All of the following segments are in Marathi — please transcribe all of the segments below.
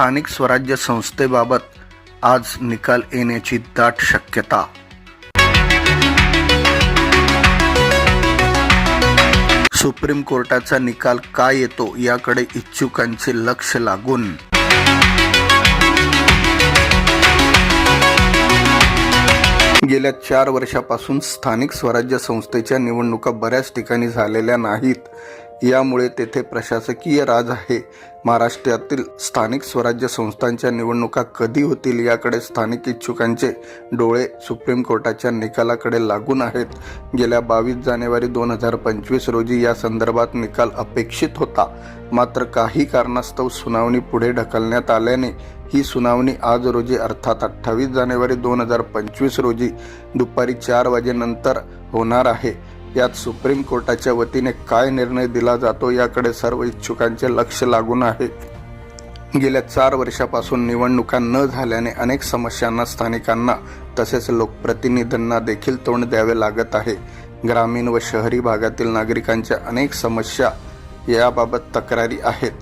स्थानिक स्वराज्य संस्थेबाबत आज निकाल येण्याची दाट शक्यता. सुप्रीम कोर्टाचा निकाल काय येतो याकडे इच्छुकांचे लक्ष लागून. गेल्या चार वर्षापासून स्थानिक स्वराज्य संस्थेच्या निवडणुका बऱ्याच ठिकाणी झालेल्या नाहीत. यामुळे तेथे प्रशासकीय राज आहे. महाराष्ट्रातील स्थानिक स्वराज्य संस्थांच्या निवडणुका कधी होतील याकडे स्थानिक इच्छुकांचे डोळे सुप्रीम कोर्टाच्या निकालाकडे लागून आहेत. गेल्या बावीस जानेवारी दोन हजार पंचवीस रोजी या संदर्भात निकाल अपेक्षित होता. मात्र काही कारणास्तव सुनावणी पुढे ढकलण्यात आल्याने ही सुनावणी आज रोजी अर्थात अठ्ठावीस जानेवारी दोन हजार पंचवीस रोजी दुपारी चार वाजेनंतर होणार आहे. यात सुप्रीम कोर्टाच्या वतीने काय निर्णय दिला जातो याकडे सर्व इच्छुकांचे लक्ष लागून आहे. गेल्या चार वर्षापासून निवडणुका न झाल्याने अनेक समस्यांना स्थानिकांना तसेच लोकप्रतिनिधींना देखील तोंड द्यावे लागत आहे. ग्रामीण व शहरी भागातील नागरिकांच्या अनेक समस्या याबाबत तक्रारी आहेत.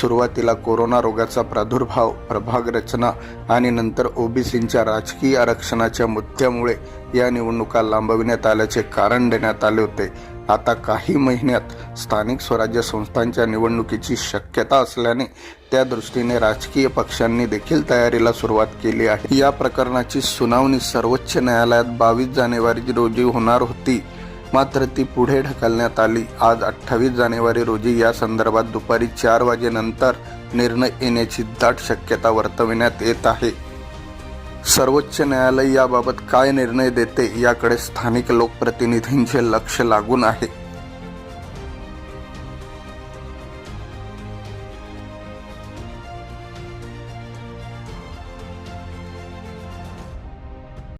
सुरुवातीला कोरोना रोगाचा प्रादुर्भाव प्रभाग रचना आणि नंतर ओबीसींच्या राजकीय आरक्षणाच्या मुद्द्यामुळे या निवडणुका लांबविण्यात आल्याचे कारण देण्यात आले होते. आता काही महिन्यात स्थानिक स्वराज्य संस्थांच्या निवडणुकीची शक्यता असल्याने त्या दृष्टीने राजकीय पक्षांनी देखील तयारीला सुरुवात केली आहे. या प्रकरणाची सुनावणी सर्वोच्च न्यायालयात बावीस जानेवारी रोजी होणार होती. मात्र ती पुढे ढकलण्यात आली. आज अठ्ठावीस जानेवारी रोजी या संदर्भात दुपारी चार वाजेनंतर निर्णय येण्याची दाट शक्यता वर्तविण्यात येत आहे. सर्वोच्च न्यायालय याबाबत काय निर्णय देते याकडे स्थानिक लोकप्रतिनिधींचे लक्ष लागून आहे.